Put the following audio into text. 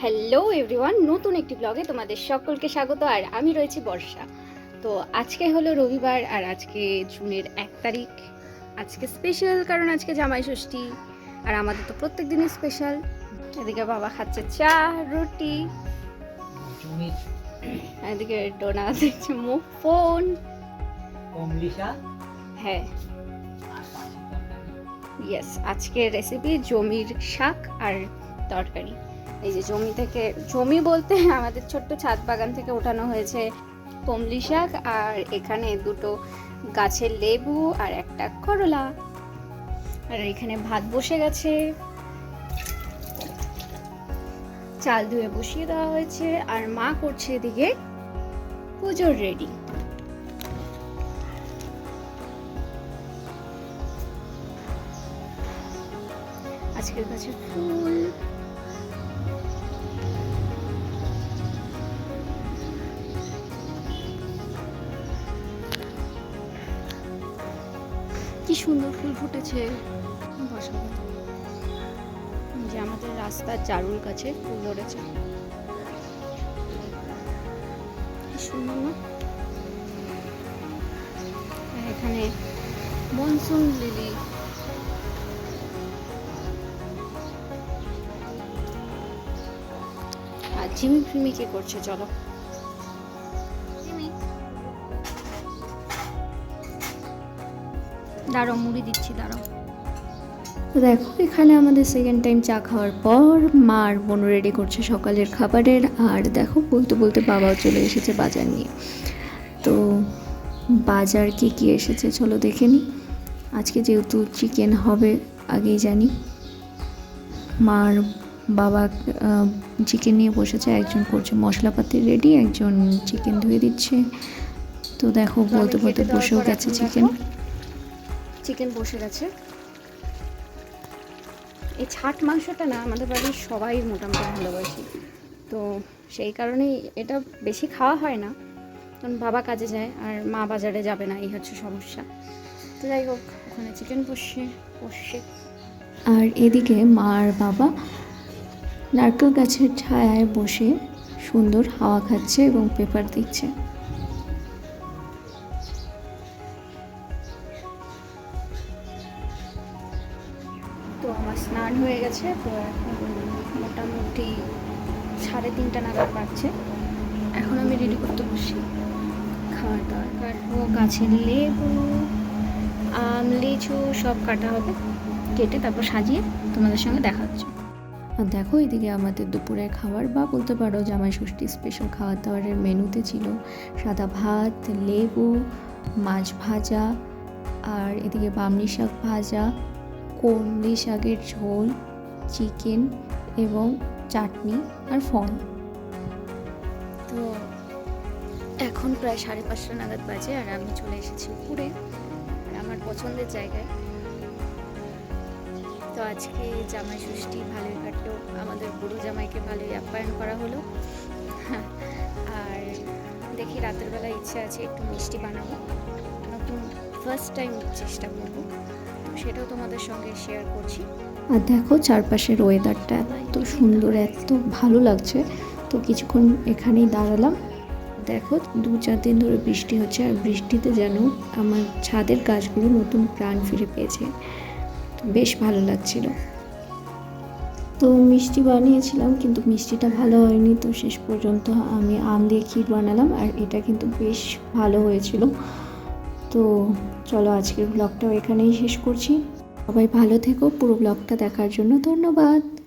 Hello everyone নতুন একটি ব্লগে তোমাদের সকলকে স্বাগত আর আমি রয়েছি বর্ষা। তো আজকে হলো রবিবার আর আজকে জুনের এক তারিখ। আজকে স্পেশাল কারণ আজকে জামাই ষষ্ঠী আর আমাদের তো প্রত্যেক দিনই স্পেশাল এদিকে বাবা খাচ্ছে চা রুটি। এদিকে ডোনা দেখছে মুখ ফোন। হ্যাঁ। ইয়েস আজকের রেসিপি জমির শাক আর তরকারি। এই যে জমি থেকে, জমি বলতে আমাদের ছোট্ট ছাদ বাগান থেকে ওঠানো হয়েছে কমলি শাক, আর এখানে দুটো গাছের লেবু আর একটা করলা। আর এখানে ভাত বসে গেছে। চাল ধুয়ে বসিয়ে দেওয়া হয়েছে, আর মা করছে এদিকে পুজোর রেডি আজকের গাছের ফুল। কি সুন্দর ফুল ফুটেছে। যে আমাদের রাস্তার চারুল কাছে ফুল ধরেছে। সুন্দর এখানে মনসুন লিলি। আর ঝিমিক ফিমি কি করছে, চলো। দাঁড়াও মুড়ি দিচ্ছি দাঁড়াও। তো দেখো এখানে আমাদের সেকেন্ড টাইম চা খাওয়ার পর মা আর বোন রেডি করছে সকালের খাবারের। আর দেখো বলতে বলতে বাবাও চলে এসেছে বাজার নিয়ে। তো বাজার কি কি এসেছে চলো দেখে নিই আজকে যেহেতু চিকেন হবে আগেই জানি। মার বাবা চিকেন নিয়ে বসেছে একজন করছে মশলাপাতি রেডি একজন চিকেন ধুয়ে দিচ্ছে। তো দেখো বলতে বলতে বসেও গেছে চিকেন চিকেন বসে গেছে। এই ছাট মাংসটা না আমাদের বাড়ির সবাই মোটামুটি ভালোবাসি। তো সেই কারণেই এটা বেশি খাওয়া হয় না। কারণ বাবা কাজে যায়, আর মা বাজারে যাবে না, এই হচ্ছে সমস্যা। তো যাই হোক, ওখানে চিকেন বসছে বসছে আর এদিকে মা আর বাবা নারকেল গাছের ছায়ায় বসে সুন্দর হাওয়া খাচ্ছে এবং পেপার দিচ্ছে তো আমার স্নান হয়ে গেছে, তো এখন মোটামুটি সাড়ে তিনটা নাগাদ বাজছে। এখন আমি রেডি করতে বসি খাওয়ার দাওয়ার কাটবো গাছের লেবু, আম, লিচু সব কাটা হবে, কেটে তারপর সাজিয়ে তোমাদের সঙ্গে দেখা হচ্ছে। আর দেখো এদিকে আমাদের দুপুরের খাবার, বা বলতে পারো জামাই ষষ্ঠী স্পেশাল খাবার দাবারের মেনুতে ছিল সাদা ভাত, লেবু, মাছ ভাজা, আর এদিকে বামনি শাক ভাজা কমলি শাকের ঝোল, চিকেন এবং চাটনি আর ফল। তো এখন প্রায় সাড়ে পাঁচটা নাগাদ বাজে আর আমি চলে এসেছি উপরে আর আমার পছন্দের জায়গায়। তো আজকে জামাই ষষ্ঠী ভালোই কাটলো আমাদের বুড়ো জামাইকে ভালোই আপ্যায়ন করা হলো। আর দেখি রাতের বেলা ইচ্ছে আছে একটু মিষ্টি বানাবো। নতুন ফার্স্ট টাইম চেষ্টা করব। সেটাও তোমাদের সঙ্গে শেয়ার করছি। আর দেখো চারপাশের ওয়েদারটা এত সুন্দর, এত ভালো লাগছে। তো কিছুক্ষণ এখানেই দাঁড়ালাম। দেখো দু চার দিন ধরে বৃষ্টি হচ্ছে আর বৃষ্টিতে যেন আমার ছাদের গাছগুলো নতুন প্রাণ ফিরে পেয়েছে। বেশ ভালো লাগছিল। তো মিষ্টি বানিয়েছিলাম কিন্তু মিষ্টিটা ভালো হয়নি, তো শেষ পর্যন্ত আমি আম দিয়ে ক্ষীর বানালাম আর এটা কিন্তু বেশ ভালো হয়েছিল। তো চলো আজকের ব্লগটাও এখানেই শেষ করছি। সবাই ভালো থেকো, পুরো ব্লগটা দেখার জন্য ধন্যবাদ।